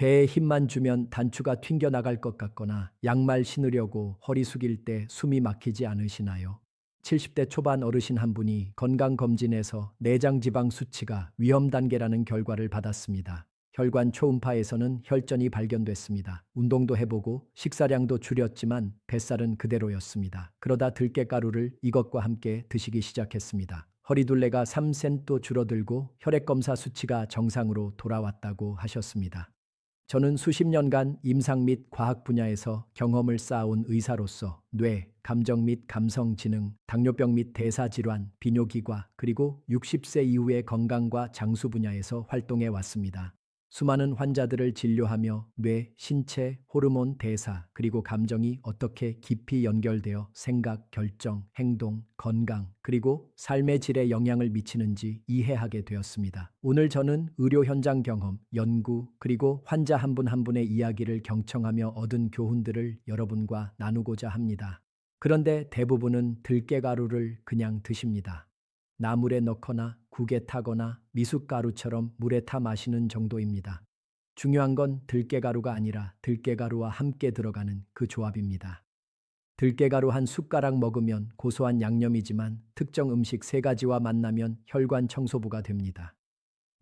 배에 힘만 주면 단추가 튕겨 나갈 것 같거나 양말 신으려고 허리 숙일 때 숨이 막히지 않으시나요? 70대 초반 어르신 한 분이 건강검진에서 내장 지방 수치가 위험 단계라는 결과를 받았습니다. 혈관 초음파에서는 혈전이 발견됐습니다. 운동도 해보고 식사량도 줄였지만 뱃살은 그대로였습니다. 그러다 들깨가루를 이것과 함께 드시기 시작했습니다. 허리둘레가 3cm 줄어들고 혈액검사 수치가 정상으로 돌아왔다고 하셨습니다. 저는 수십 년간 임상 및 과학 분야에서 경험을 쌓아온 의사로서 뇌, 감정 및 감성 지능, 당뇨병 및 대사 질환, 비뇨기과 그리고 60세 이후의 건강과 장수 분야에서 활동해 왔습니다. 수많은 환자들을 진료하며 뇌, 신체, 호르몬, 대사, 그리고 감정이 어떻게 깊이 연결되어 생각, 결정, 행동, 건강, 그리고 삶의 질에 영향을 미치는지 이해하게 되었습니다. 오늘 저는 의료 현장 경험, 연구, 그리고 환자 한 분한 분의 이야기를 경청하며 얻은 교훈들을 여러분과 나누고자 합니다. 그런데 대부분은 들깨가루를 그냥 드십니다. 나물에 넣거나 국에 타거나 미숫가루처럼 물에 타 마시는 정도입니다. 중요한 건 들깨가루가 아니라 들깨가루와 함께 들어가는 그 조합입니다. 들깨가루 한 숟가락 먹으면 고소한 양념이지만 특정 음식 세 가지와 만나면 혈관 청소부가 됩니다.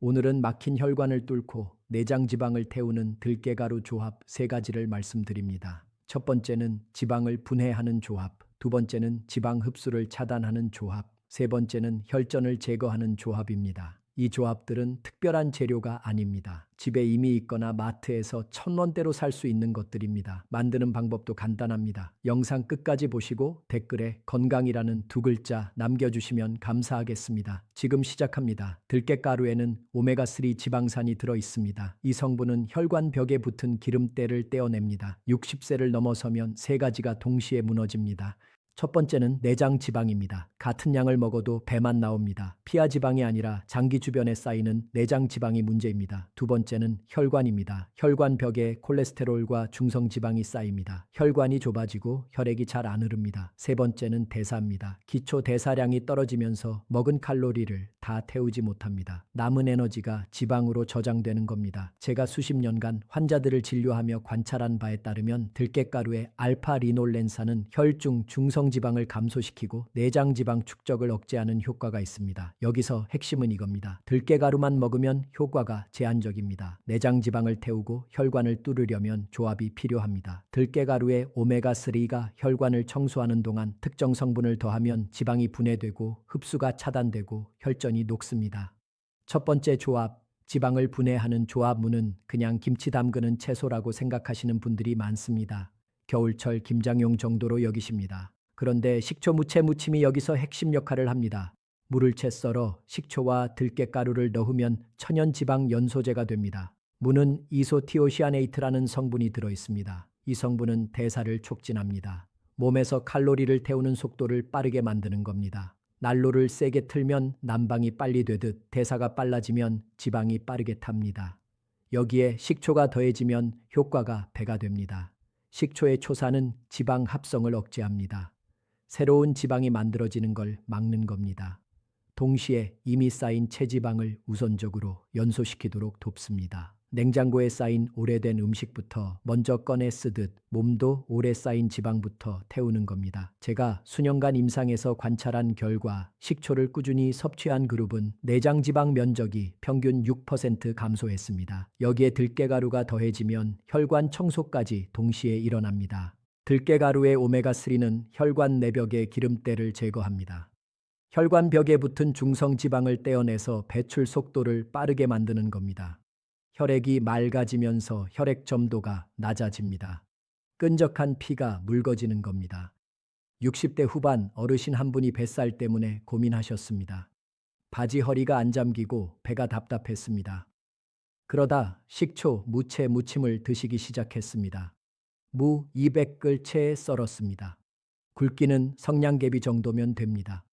오늘은 막힌 혈관을 뚫고 내장 지방을 태우는 들깨가루 조합 세 가지를 말씀드립니다. 첫 번째는 지방을 분해하는 조합, 두 번째는 지방 흡수를 차단하는 조합, 세 번째는 혈전을 제거하는 조합입니다. 이 조합들은 특별한 재료가 아닙니다. 집에 이미 있거나 마트에서 천 원대로 살 수 있는 것들입니다. 만드는 방법도 간단합니다. 영상 끝까지 보시고 댓글에 건강이라는 두 글자 남겨주시면 감사하겠습니다. 지금 시작합니다. 들깨가루에는 오메가3 지방산이 들어 있습니다. 이 성분은 혈관 벽에 붙은 기름때를 떼어냅니다. 60세를 넘어서면 세 가지가 동시에 무너집니다. 첫 번째는 내장 지방입니다. 같은 양을 먹어도 배만 나옵니다. 피하 지방이 아니라 장기 주변에 쌓이는 내장 지방이 문제입니다. 두 번째는 혈관입니다. 혈관 벽에 콜레스테롤과 중성 지방이 쌓입니다. 혈관이 좁아지고 혈액이 잘 안 흐릅니다. 세 번째는 대사입니다. 기초 대사량이 떨어지면서 먹은 칼로리를 다 태우지 못합니다. 남은 에너지가 지방으로 저장되는 겁니다. 제가 수십 년간 환자들을 진료하며 관찰한 바에 따르면 들깨가루의 알파 리놀렌산은 혈중 중성 지방을 감소시키고 내장 지방 축적을 억제하는 효과가 있습니다. 여기서 핵심은 이겁니다. 들깨가루만 먹으면 효과가 제한적입니다. 내장 지방을 태우고 혈관을 뚫으려면 조합이 필요합니다. 들깨가루의 오메가3가 혈관을 청소하는 동안 특정 성분을 더하면 지방이 분해되고 흡수가 차단되고 혈전이 녹습니다. 첫 번째 조합 지방을 분해하는 조합문은 그냥 김치 담그는 채소라고 생각하시는 분들이 많습니다. 겨울철 김장용 정도로 여기십니다. 그런데 식초 무채 무침이 여기서 핵심 역할을 합니다. 물을 채 썰어 식초와 들깨가루를 넣으면 천연 지방 연소제가 됩니다. 무는 이소티오시아네이트라는 성분이 들어 있습니다. 이 성분은 대사를 촉진합니다. 몸에서 칼로리를 태우는 속도를 빠르게 만드는 겁니다. 난로를 세게 틀면 난방이 빨리 되듯 대사가 빨라지면 지방이 빠르게 탑니다. 여기에 식초가 더해지면 효과가 배가 됩니다. 식초의 초사는 지방 합성을 억제합니다. 새로운 지방이 만들어지는 걸 막는 겁니다. 동시에 이미 쌓인 체지방을 우선적으로 연소시키도록 돕습니다. 냉장고에 쌓인 오래된 음식부터 먼저 꺼내 쓰듯 몸도 오래 쌓인 지방부터 태우는 겁니다. 제가 수년간 임상에서 관찰한 결과 식초를 꾸준히 섭취한 그룹은 내장 지방 면적이 평균 6% 감소했습니다. 여기에 들깨가루가 더해지면 혈관 청소까지 동시에 일어납니다. 들깨가루의 오메가3는 혈관 내벽의 기름때를 제거합니다. 혈관 벽에 붙은 중성 지방을 떼어내서 배출 속도를 빠르게 만드는 겁니다. 혈액이 맑아지면서 혈액 점도가 낮아집니다. 끈적한 피가 묽어지는 겁니다. 60대 후반 어르신 한 분이 뱃살 때문에 고민하셨습니다. 바지 허리가 안 잠기고 배가 답답했습니다. 그러다 식초, 무채, 무침을 드시기 시작했습니다. 무 200글 채에 썰었습니다. 굵기는 성냥개비 정도면 됩니다.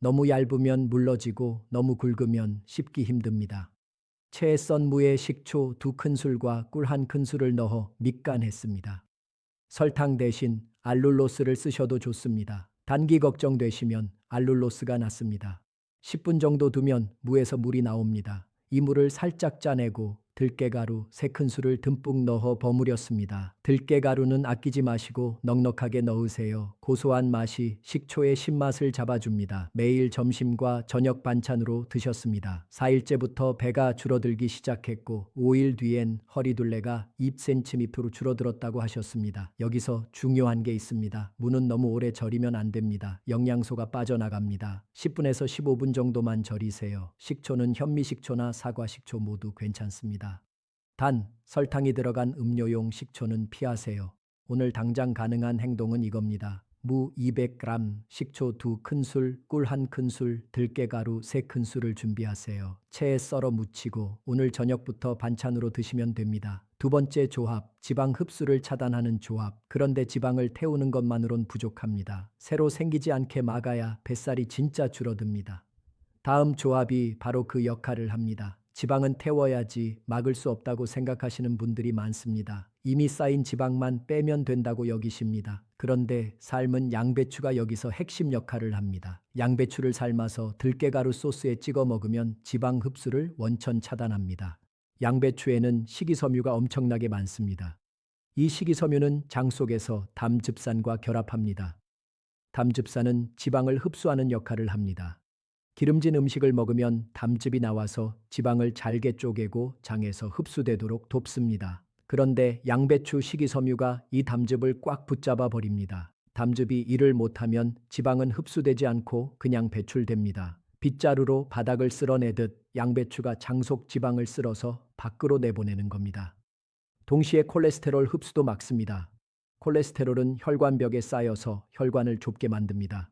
너무 얇으면 물러지고 너무 굵으면 씹기 힘듭니다. 채에 썬 무에 식초 두 큰술과 꿀 한 큰술을 넣어 밑간했습니다. 설탕 대신 알룰로스를 쓰셔도 좋습니다. 단기 걱정되시면 알룰로스가 낫습니다. 10분 정도 두면 무에서 물이 나옵니다. 이 물을 살짝 짜내고 들깨가루 3큰술을 듬뿍 넣어 버무렸습니다. 들깨가루는 아끼지 마시고 넉넉하게 넣으세요. 고소한 맛이 식초의 신맛을 잡아줍니다. 매일 점심과 저녁 반찬으로 드셨습니다. 4일째부터 배가 줄어들기 시작했고 5일 뒤엔 허리둘레가 2cm로 줄어들었다고 하셨습니다. 여기서 중요한 게 있습니다. 무는 너무 오래 절이면 안 됩니다. 영양소가 빠져나갑니다. 10분에서 15분 정도만 절이세요. 식초는 현미식초나 사과식초 모두 괜찮습니다. 단, 설탕이 들어간 음료용 식초는 피하세요. 오늘 당장 가능한 행동은 이겁니다. 무 200g, 식초 2큰술, 꿀 1큰술, 들깨가루 3큰술을 준비하세요. 체에 썰어 무치고 오늘 저녁부터 반찬으로 드시면 됩니다. 두 번째 조합, 지방 흡수를 차단하는 조합. 그런데 지방을 태우는 것만으론 부족합니다. 새로 생기지 않게 막아야 뱃살이 진짜 줄어듭니다. 다음 조합이 바로 그 역할을 합니다. 지방은 태워야지 막을 수 없다고 생각하시는 분들이 많습니다. 이미 쌓인 지방만 빼면 된다고 여기십니다. 그런데 삶은 양배추가 여기서 핵심 역할을 합니다. 양배추를 삶아서 들깨가루 소스에 찍어 먹으면 지방 흡수를 원천 차단합니다. 양배추에는 식이섬유가 엄청나게 많습니다. 이 식이섬유는 장 속에서 담즙산과 결합합니다. 담즙산은 지방을 흡수하는 역할을 합니다. 기름진 음식을 먹으면 담즙이 나와서 지방을 잘게 쪼개고 장에서 흡수되도록 돕습니다. 그런데 양배추 식이섬유가 이 담즙을 꽉 붙잡아 버립니다. 담즙이 일을 못하면 지방은 흡수되지 않고 그냥 배출됩니다. 빗자루로 바닥을 쓸어내듯 양배추가 장속 지방을 쓸어서 밖으로 내보내는 겁니다. 동시에 콜레스테롤 흡수도 막습니다. 콜레스테롤은 혈관벽에 쌓여서 혈관을 좁게 만듭니다.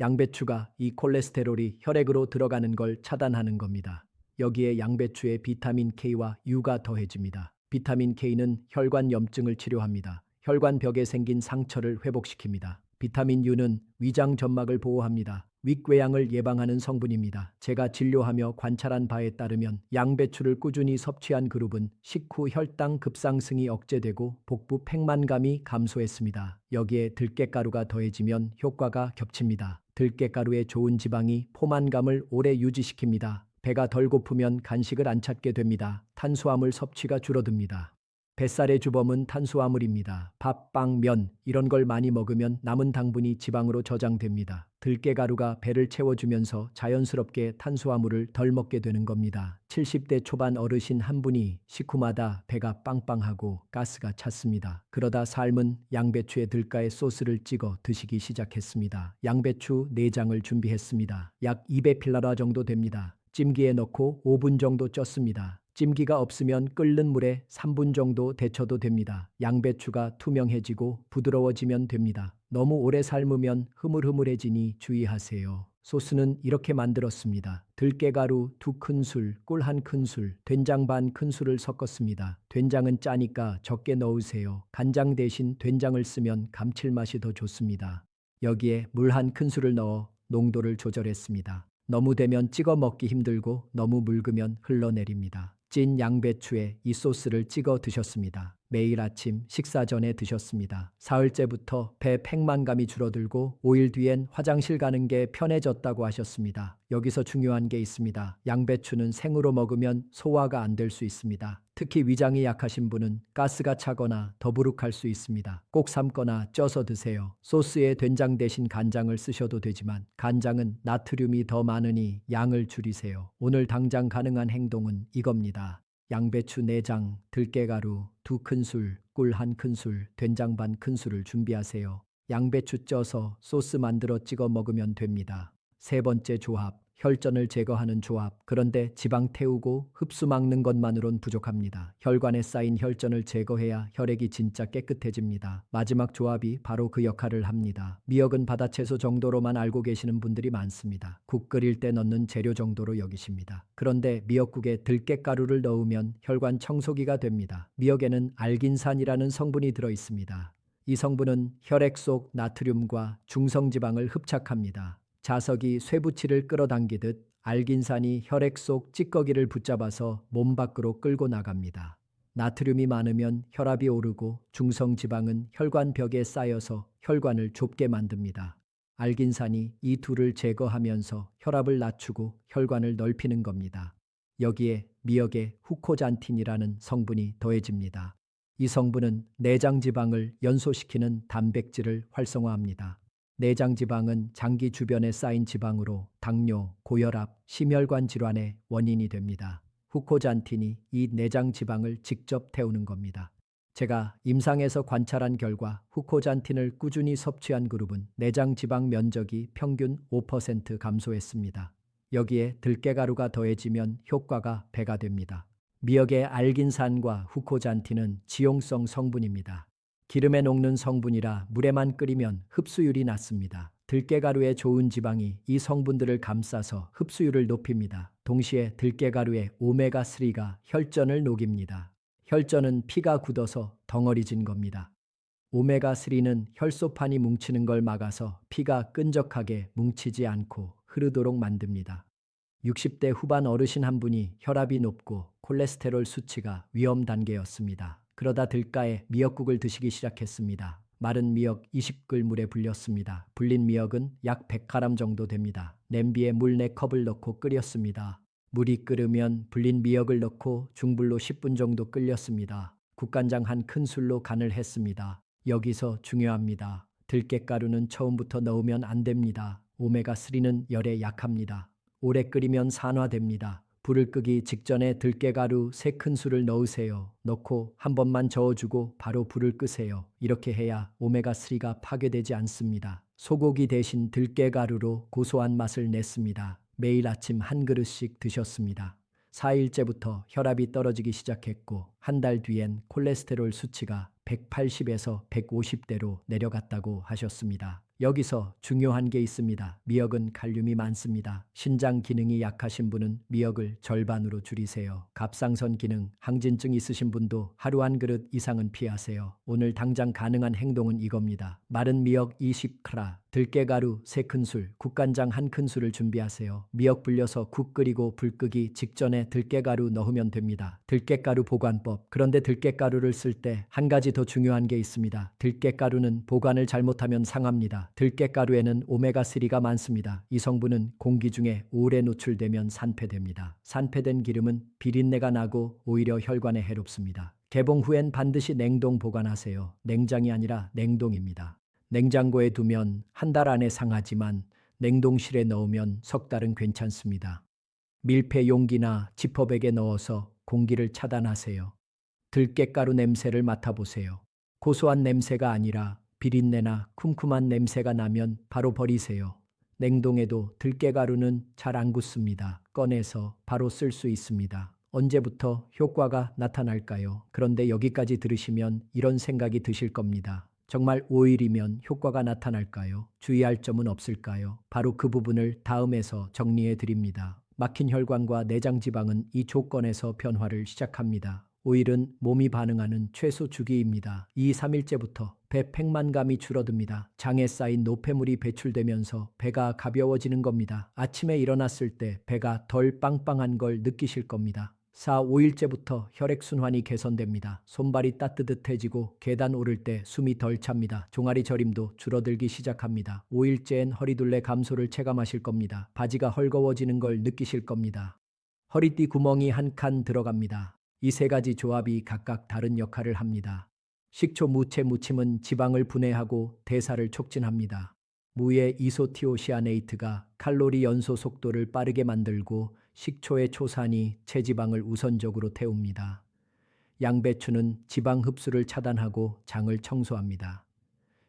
양배추가 이 콜레스테롤이 혈액으로 들어가는 걸 차단하는 겁니다. 여기에 양배추에 비타민 K와 U가 더해집니다. 비타민 K는 혈관 염증을 치료합니다. 혈관 벽에 생긴 상처를 회복시킵니다. 비타민 U는 위장 점막을 보호합니다. 윗궤양을 예방하는 성분입니다. 제가 진료하며 관찰한 바에 따르면 양배추를 꾸준히 섭취한 그룹은 식후 혈당 급상승이 억제되고 복부 팽만감이 감소했습니다. 여기에 들깨가루가 더해지면 효과가 겹칩니다. 들깨가루의 좋은 지방이 포만감을 오래 유지시킵니다. 배가 덜 고프면 간식을 안 찾게 됩니다. 탄수화물 섭취가 줄어듭니다. 뱃살의 주범은 탄수화물입니다. 밥, 빵, 면 이런 걸 많이 먹으면 남은 당분이 지방으로 저장됩니다. 들깨가루가 배를 채워주면서 자연스럽게 탄수화물을 덜 먹게 되는 겁니다. 70대 초반 어르신 한 분이 식후마다 배가 빵빵하고 가스가 찼습니다. 그러다 삶은 양배추에 들가에 소스를 찍어 드시기 시작했습니다. 양배추 4장을 준비했습니다. 약 200필라라 정도 됩니다. 찜기에 넣고 5분 정도 쪘습니다. 찜기가 없으면 끓는 물에 3분 정도 데쳐도 됩니다. 양배추가 투명해지고 부드러워지면 됩니다. 너무 오래 삶으면 흐물흐물해지니 주의하세요. 소스는 이렇게 만들었습니다. 들깨가루 2큰술, 꿀 1큰술, 된장 반 큰술을 섞었습니다. 된장은 짜니까 적게 넣으세요. 간장 대신 된장을 쓰면 감칠맛이 더 좋습니다. 여기에 물한 큰술을 넣어 농도를 조절했습니다. 너무 되면 찍어 먹기 힘들고 너무 묽으면 흘러내립니다. 찐 양배추에 이 소스를 찍어 드셨습니다. 매일 아침 식사 전에 드셨습니다. 사흘째부터 배 팽만감이 줄어들고 5일 뒤엔 화장실 가는 게 편해졌다고 하셨습니다. 여기서 중요한 게 있습니다. 양배추는 생으로 먹으면 소화가 안 될 수 있습니다. 특히 위장이 약하신 분은 가스가 차거나 더부룩할 수 있습니다. 꼭 삶거나 쪄서 드세요. 소스에 된장 대신 간장을 쓰셔도 되지만 간장은 나트륨이 더 많으니 양을 줄이세요. 오늘 당장 가능한 행동은 이겁니다. 양배추 4장, 들깨가루 2큰술, 꿀 1큰술, 된장 반 큰술을 준비하세요. 양배추 쪄서 소스 만들어 찍어 먹으면 됩니다. 세 번째 조합, 혈전을 제거하는 조합. 그런데 지방 태우고 흡수 막는 것만으론 부족합니다. 혈관에 쌓인 혈전을 제거해야 혈액이 진짜 깨끗해집니다. 마지막 조합이 바로 그 역할을 합니다. 미역은 바다채소 정도로만 알고 계시는 분들이 많습니다. 국 끓일 때 넣는 재료 정도로 여기십니다. 그런데 미역국에 들깨가루를 넣으면 혈관 청소기가 됩니다. 미역에는 알긴산이라는 성분이 들어 있습니다. 이 성분은 혈액 속 나트륨과 중성지방을 흡착합니다. 자석이 쇠붙이를 끌어당기듯 알긴산이 혈액 속 찌꺼기를 붙잡아서 몸 밖으로 끌고 나갑니다. 나트륨이 많으면 혈압이 오르고 중성 지방은 혈관 벽에 쌓여서 혈관을 좁게 만듭니다. 알긴산이 이 둘을 제거하면서 혈압을 낮추고 혈관을 넓히는 겁니다. 여기에 미역에 후코잔틴이라는 성분이 더해집니다. 이 성분은 내장 지방을 연소시키는 단백질을 활성화합니다. 내장 지방은 장기 주변에 쌓인 지방으로 당뇨, 고혈압, 심혈관 질환의 원인이 됩니다. 후코잔틴이 이 내장 지방을 직접 태우는 겁니다. 제가 임상에서 관찰한 결과 후코잔틴을 꾸준히 섭취한 그룹은 내장 지방 면적이 평균 5% 감소했습니다. 여기에 들깨가루가 더해지면 효과가 배가 됩니다. 미역의 알긴산과 후코잔틴은 지용성 성분입니다. 기름에 녹는 성분이라 물에만 끓이면 흡수율이 낮습니다. 들깨가루의 좋은 지방이 이 성분들을 감싸서 흡수율을 높입니다. 동시에 들깨가루의 오메가3가 혈전을 녹입니다. 혈전은 피가 굳어서 덩어리진 겁니다. 오메가3는 혈소판이 뭉치는 걸 막아서 피가 끈적하게 뭉치지 않고 흐르도록 만듭니다. 60대 후반 어르신 한 분이 혈압이 높고 콜레스테롤 수치가 위험 단계였습니다. 그러다 들가에 미역국을 드시기 시작했습니다. 마른 미역 20글 물에 불렸습니다. 불린 미역은 약 100g 정도 됩니다. 냄비에 물 4컵을 넣고 끓였습니다. 물이 끓으면 불린 미역을 넣고 중불로 10분 정도 끓였습니다. 국간장 한 큰술로 간을 했습니다. 여기서 중요합니다. 들깨가루는 처음부터 넣으면 안 됩니다. 오메가3는 열에 약합니다. 오래 끓이면 산화됩니다. 불을 끄기 직전에 들깨가루 3큰술을 넣으세요. 넣고 한 번만 저어주고 바로 불을 끄세요. 이렇게 해야 오메가3가 파괴되지 않습니다. 소고기 대신 들깨가루로 고소한 맛을 냈습니다. 매일 아침 한 그릇씩 드셨습니다. 4일째부터 혈압이 떨어지기 시작했고 한 달 뒤엔 콜레스테롤 수치가 180에서 150대로 내려갔다고 하셨습니다. 여기서 중요한 게 있습니다. 미역은 칼륨이 많습니다. 신장 기능이 약하신 분은 미역을 절반으로 줄이세요. 갑상선 기능, 항진증 있으신 분도 하루 한 그릇 이상은 피하세요. 오늘 당장 가능한 행동은 이겁니다. 마른 미역 20크라, 들깨가루 3큰술, 국간장 1큰술을 준비하세요. 미역 불려서 국 끓이고 불 끄기 직전에 들깨가루 넣으면 됩니다. 들깨가루 보관법. 그런데 들깨가루를 쓸 때 한 가지 더 중요한 게 있습니다. 들깨가루는 보관을 잘못하면 상합니다. 들깨가루에는 오메가3가 많습니다. 이 성분은 공기 중에 오래 노출되면 산패됩니다. 산패된 기름은 비린내가 나고 오히려 혈관에 해롭습니다. 개봉 후엔 반드시 냉동 보관하세요. 냉장이 아니라 냉동입니다. 냉장고에 두면 한 달 안에 상하지만 냉동실에 넣으면 석 달은 괜찮습니다. 밀폐 용기나 지퍼백에 넣어서 공기를 차단하세요. 들깨가루 냄새를 맡아보세요. 고소한 냄새가 아니라 비린내나 쿰쿰한 냄새가 나면 바로 버리세요. 냉동에도 들깨가루는 잘 안 굳습니다. 꺼내서 바로 쓸 수 있습니다. 언제부터 효과가 나타날까요? 그런데 여기까지 들으시면 이런 생각이 드실 겁니다. 정말 5일이면 효과가 나타날까요? 주의할 점은 없을까요? 바로 그 부분을 다음에서 정리해 드립니다. 막힌 혈관과 내장 지방은 이 조건에서 변화를 시작합니다. 5일은 몸이 반응하는 최소 주기입니다. 2, 3일째부터 배 팽만감이 줄어듭니다. 장에 쌓인 노폐물이 배출되면서 배가 가벼워지는 겁니다. 아침에 일어났을 때 배가 덜 빵빵한 걸 느끼실 겁니다. 4, 5일째부터 혈액순환이 개선됩니다. 손발이 따뜻해지고 계단 오를 때 숨이 덜 찹니다. 종아리 저림도 줄어들기 시작합니다. 5일째엔 허리둘레 감소를 체감하실 겁니다. 바지가 헐거워지는 걸 느끼실 겁니다. 허리띠 구멍이 한 칸 들어갑니다. 이 세 가지 조합이 각각 다른 역할을 합니다. 식초 무채 무침은 지방을 분해하고 대사를 촉진합니다. 무의 이소티오시아네이트가 칼로리 연소 속도를 빠르게 만들고 식초의 초산이 체지방을 우선적으로 태웁니다. 양배추는 지방 흡수를 차단하고 장을 청소합니다.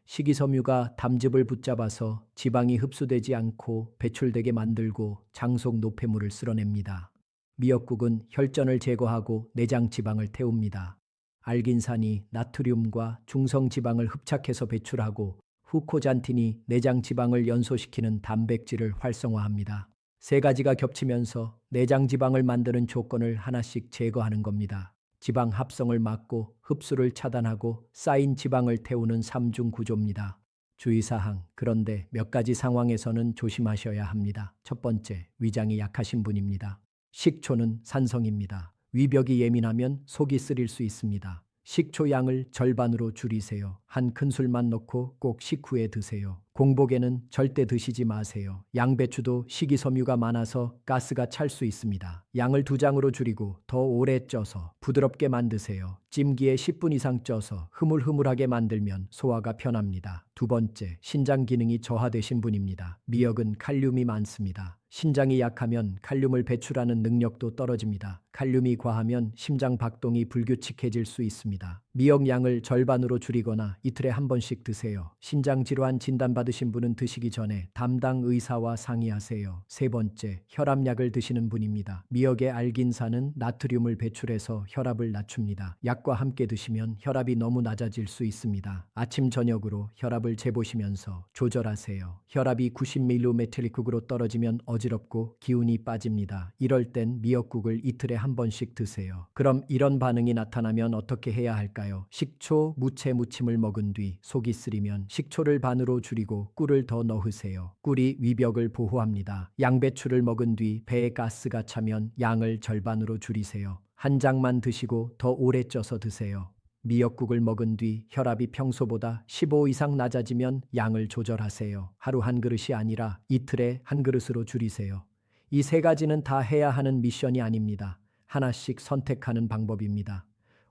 식이섬유가 담즙을 붙잡아서 지방이 흡수되지 않고 배출되게 만들고 장속 노폐물을 쓸어냅니다. 미역국은 혈전을 제거하고 내장 지방을 태웁니다. 알긴산이 나트륨과 중성 지방을 흡착해서 배출하고 후코잔틴이 내장 지방을 연소시키는 단백질을 활성화합니다. 세 가지가 겹치면서 내장 지방을 만드는 조건을 하나씩 제거하는 겁니다. 지방 합성을 막고 흡수를 차단하고 쌓인 지방을 태우는 삼중 구조입니다. 주의사항. 그런데 몇 가지 상황에서는 조심하셔야 합니다. 첫 번째, 위장이 약하신 분입니다. 식초는 산성입니다. 위벽이 예민하면 속이 쓰릴 수 있습니다. 식초 양을 절반으로 줄이세요. 한 큰술만 넣고 꼭 식후에 드세요. 공복에는 절대 드시지 마세요. 양배추도 식이섬유가 많아서 가스가 찰 수 있습니다. 양을 두 장으로 줄이고 더 오래 쪄서 부드럽게 만드세요. 찜기에 10분 이상 쪄서 흐물흐물하게 만들면 소화가 편합니다. 두 번째, 신장 기능이 저하되신 분입니다. 미역은 칼륨이 많습니다. 신장이 약하면 칼륨을 배출하는 능력도 떨어집니다. 칼륨이 과하면 심장 박동이 불규칙해질 수 있습니다. 미역 양을 절반으로 줄이거나 이틀에 한 번씩 드세요. 신장 질환 진단받으신 분은 드시기 전에 담당 의사와 상의하세요. 세 번째, 혈압약을 드시는 분입니다. 미역의 알긴산은 나트륨을 배출해서 혈압을 낮춥니다. 약과 함께 드시면 혈압이 너무 낮아질 수 있습니다. 아침 저녁으로 혈압을 재보시면서 조절하세요. 혈압이 90mg 떨어지면 어지럽고 기운이 빠집니다. 이럴 땐 미역국을 이틀에 한 번씩 드세요. 그럼 이런 반응이 나타나면 어떻게 해야 할 까요? 식초, 무채 무침을 먹은 뒤 속이 쓰리면 식초를 반으로 줄이고 꿀을 더 넣으세요. 꿀이 위벽을 보호합니다. 양배추를 먹은 뒤 배에 가스가 차면 양을 절반으로 줄이세요. 한 장만 드시고 더 오래 쪄서 드세요. 미역국을 먹은 뒤 혈압이 평소보다 15 이상 낮아지면 양을 조절하세요. 하루 한 그릇이 아니라 이틀에 한 그릇으로 줄이세요. 이 세 가지는 다 해야 하는 미션이 아닙니다. 하나씩 선택하는 방법입니다.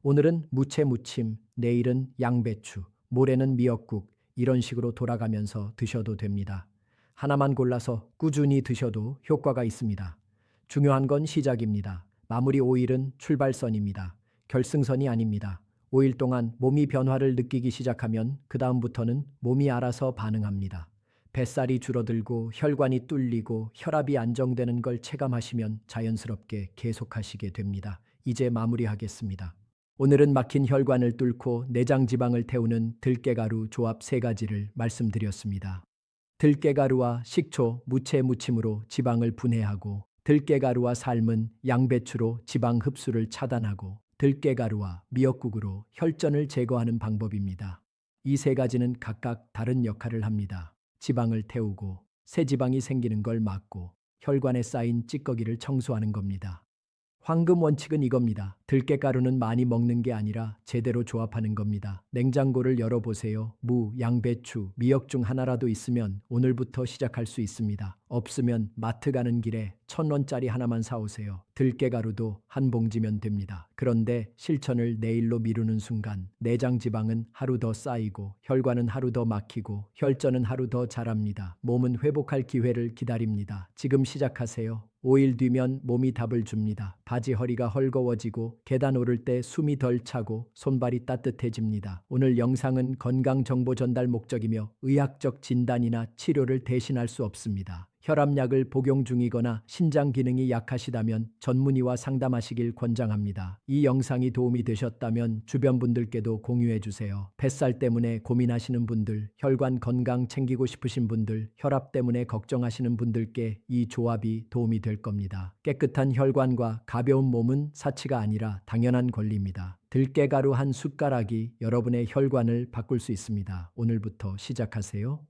오늘은 무채 무침, 내일은 양배추, 모레는 미역국, 이런 식으로 돌아가면서 드셔도 됩니다. 하나만 골라서 꾸준히 드셔도 효과가 있습니다. 중요한 건 시작입니다. 마무리 5일은 출발선입니다. 결승선이 아닙니다. 5일 동안 몸이 변화를 느끼기 시작하면 그다음부터는 몸이 알아서 반응합니다. 뱃살이 줄어들고 혈관이 뚫리고 혈압이 안정되는 걸 체감하시면 자연스럽게 계속하시게 됩니다. 이제 마무리하겠습니다. 오늘은 막힌 혈관을 뚫고 내장 지방을 태우는 들깨가루 조합 세 가지를 말씀드렸습니다. 들깨가루와 식초, 무채 무침으로 지방을 분해하고 들깨가루와 삶은 양배추로 지방 흡수를 차단하고 들깨가루와 미역국으로 혈전을 제거하는 방법입니다. 이 세 가지는 각각 다른 역할을 합니다. 지방을 태우고 새 지방이 생기는 걸 막고 혈관에 쌓인 찌꺼기를 청소하는 겁니다. 황금 원칙은 이겁니다. 들깨가루는 많이 먹는 게 아니라 제대로 조합하는 겁니다. 냉장고를 열어보세요. 무, 양배추, 미역 중 하나라도 있으면 오늘부터 시작할 수 있습니다. 없으면 마트 가는 길에 천 원짜리 하나만 사오세요. 들깨가루도 한 봉지면 됩니다. 그런데 실천을 내일로 미루는 순간 내장 지방은 하루 더 쌓이고 혈관은 하루 더 막히고 혈전은 하루 더 자랍니다. 몸은 회복할 기회를 기다립니다. 지금 시작하세요. 5일 뒤면 몸이 답을 줍니다. 바지 허리가 헐거워지고 계단 오를 때 숨이 덜 차고 손발이 따뜻해집니다. 오늘 영상은 건강 정보 전달 목적이며 의학적 진단이나 치료를 대신할 수 없습니다. 혈압약을 복용 중이거나 신장 기능이 약하시다면 전문의와 상담하시길 권장합니다. 이 영상이 도움이 되셨다면 주변 분들께도 공유해 주세요. 뱃살 때문에 고민하시는 분들, 혈관 건강 챙기고 싶으신 분들, 혈압 때문에 걱정하시는 분들께 이 조합이 도움이 될 겁니다. 깨끗한 혈관과 가벼운 몸은 사치가 아니라 당연한 권리입니다. 들깨가루 한 숟가락이 여러분의 혈관을 바꿀 수 있습니다. 오늘부터 시작하세요.